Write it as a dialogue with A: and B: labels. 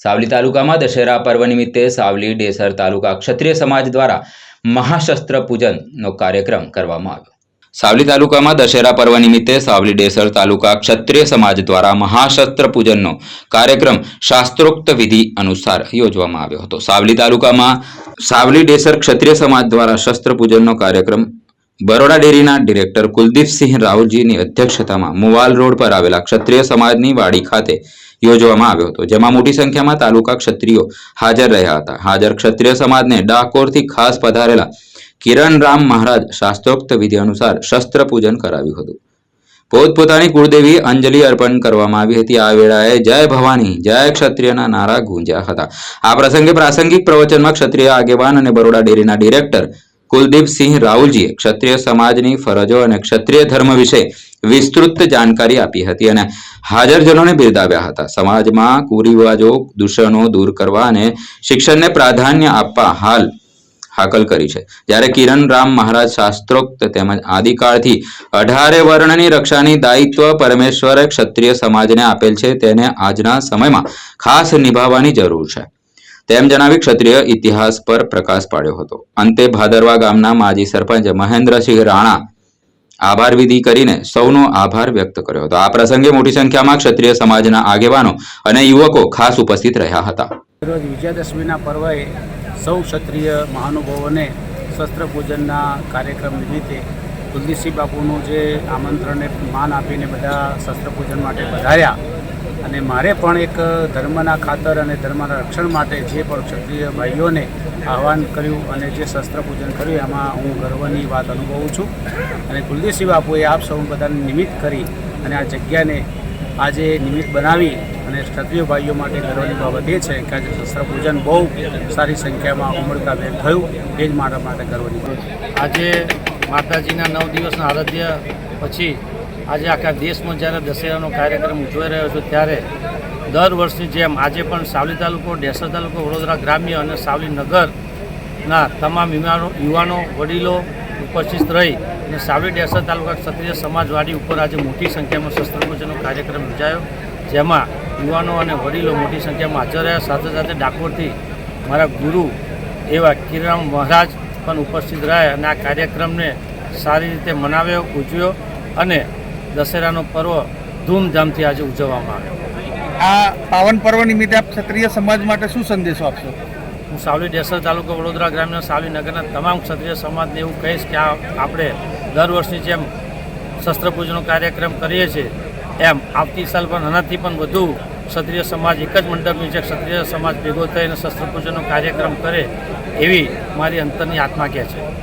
A: સાવલી તાલુકામાં દશેરા પર્વ નિમિત્તે સાવલી ડેસર તાલુકા ક્ષત્રિય સમાજ દ્વારા મહાશસ્ત્ર પૂજનનો કાર્યક્રમ કરવામાં આવ્યો. સાવલી તાલુકામાં દશેરા પર્વ નિમિત્તે સાવલી ડેસર તાલુકા ક્ષત્રિય સમાજ દ્વારા મહાશસ્ત્ર પૂજનનો કાર્યક્રમ શાસ્ત્રોક્ત વિધિ અનુસાર યોજવામાં આવ્યો હતો. સાવલી તાલુકામાં સાવલી ડેસર ક્ષત્રિય સમાજ દ્વારા શસ્ત્ર પૂજનનો કાર્યક્રમ બરોડા ડેરીના ડિરેક્ટર કુલદીપસિંહ રાવલજીની અધ્યક્ષતામાં મુવાલ રોડ પર આવેલા ક્ષત્રિય સમાજની વાડી ખાતે યોજવામાં આવ્યો હતો, જેમાં મોટી સંખ્યામાં તાલુકા ક્ષત્રિયો હાજર રહ્યા હતા. હાજર ક્ષત્રિય સમાજને ડાકોરથી ખાસ પધારેલા કિરણ રામ મહારાજ શાસ્ત્રોક્ત વિધિ અનુસાર શસ્ત્ર પૂજન કરાવ્યું હતું. પોતપોતાની કુળદેવી અંજલિ અર્પણ કરવામાં આવી હતી. આ વેળાએ જય ભવાની, જય ક્ષત્રિયના નારા ગુંજ્યા હતા. આ પ્રસંગે પ્રાસંગિક પ્રવચનમાં ક્ષત્રિય આગેવાન અને બરોડા ડેરીના ડિરેક્ટર કુલદીપસિંહ રાહુલજીએ ક્ષત્રિય સમાજની ફરજો અને ક્ષત્રિય ધર્મ વિશે વિસ્તૃત જાણકારી આપી હતી અને હાજરજનોને બિરદાવ્યા હતા. સમાજમાં કુરિવાજો દૂષણો દૂર કરવા અને શિક્ષણને પ્રાધાન્ય આપવા હાલ હાકલ કરી છે. જ્યારે કિરણ રામ મહારાજ શાસ્ત્રોક્ત તેમજ આદિકાળથી અઢારે વર્ણની રક્ષાની દાયિત્વ પરમેશ્વરે ક્ષત્રિય સમાજને આપેલ છે, તેને આજના સમયમાં ખાસ નિભાવવાની જરૂર છે. તેમ જણાવી ક્ષત્રિય ઇતિહાસ પર પ્રકાશ પાડ્યો હતો. અંતે ભાદરવા ગામના માજી સરપંચ મહેન્દ્રસિંહ રાણા આભાર વિધિ કરીને સૌનો આભાર વ્યક્ત કર્યો હતો. આ પ્રસંગે મોટી સંખ્યામાં ક્ષત્રિય સમાજના આગેવાનો અને યુવકો ખાસ ઉપસ્થિત રહ્યા હતા.
B: રોજ વિજયાદશમીના પર્વે સૌ ક્ષત્રિય મહાનુભાવોને શસ્ત્ર પૂજનના કાર્યક્રમ નિમિત્તે કુલદીપસિંહ બાપુનું જે આમંત્રણને માન આપીને બધા શસ્ત્ર પૂજન માટે વધાર્યા અને મારે પણ એક ધર્મના ખાતર અને ધર્મના રક્ષણ માટે જે પણ ક્ષત્રિય ભાઈઓને આહવાન કર્યું અને જે શસ્ત્ર પૂજન કર્યું, એમાં હું ગર્વની વાત અનુભવું છું. અને કુલદીપસિંહ બાપુએ આપ સૌ બધાને નિમિત્ત કરી અને આ જગ્યાને આજે નિમિત્ત બનાવી અને ક્ષત્રિય ભાઈઓ માટે ગર્વની બાબત એ છે કે આજે શસ્ત્ર પૂજન બહુ સારી સંખ્યામાં ઉમળકાભેર થયું. એ જ મારા માટે ગર્વની
C: આજે માતાજીના નવ દિવસના આરાધ્ય પછી આજે આખા દેશમાં જ્યારે દશેરાનો કાર્યક્રમ ઉજવાઈ રહ્યો છે, ત્યારે દર વર્ષની જેમ આજે પણ સાવલી તાલુકો ડેસર તાલુકો, વડોદરા ગ્રામ્ય અને સાવલી નગરના તમામ યુવાનો યુવાનો, વડીલો ઉપસ્થિત રહી અને સાવલી ડેસર તાલુકા ક્ષત્રિય સમાજવાડી ઉપર આજે મોટી સંખ્યામાં શસ્ત્રપૂજનનો કાર્યક્રમ યોજાયો, જેમાં યુવાનો અને વડીલો મોટી સંખ્યામાં હાજર રહ્યા. સાથે સાથે ડાકોરથી મારા ગુરુ એવા કિરણ મહારાજ પણ ઉપસ્થિત રહ્યા અને આ કાર્યક્રમને સારી રીતે મનાવ્યો, ઉજવ્યો અને દશેરાનો પર્વ ધૂમધામથી આજે ઉજવવામાં આવ્યો
D: આ પાવન પર્વ નિમિત્તે આપ ક્ષત્રિય સમાજ માટે શું સંદેશો આપશો?
C: હું સાવલી ડેસર તાલુકો વડોદરા ગ્રામ્ય સાવલી નગરના તમામ ક્ષત્રિય સમાજને એવું કહીશ કે આ આપણે દર વર્ષની જેમ શસ્ત્રપૂજનો કાર્યક્રમ કરીએ છીએ એમ આવતી સાલ પણ આનાથી પણ વધુ ક્ષત્રિય સમાજ એક જ મંડપની છે ક્ષત્રિય સમાજ ભેગો થઈને શસ્ત્રપૂજનનો કાર્યક્રમ કરે એવી મારી અંતરની આત્મા કહે છે.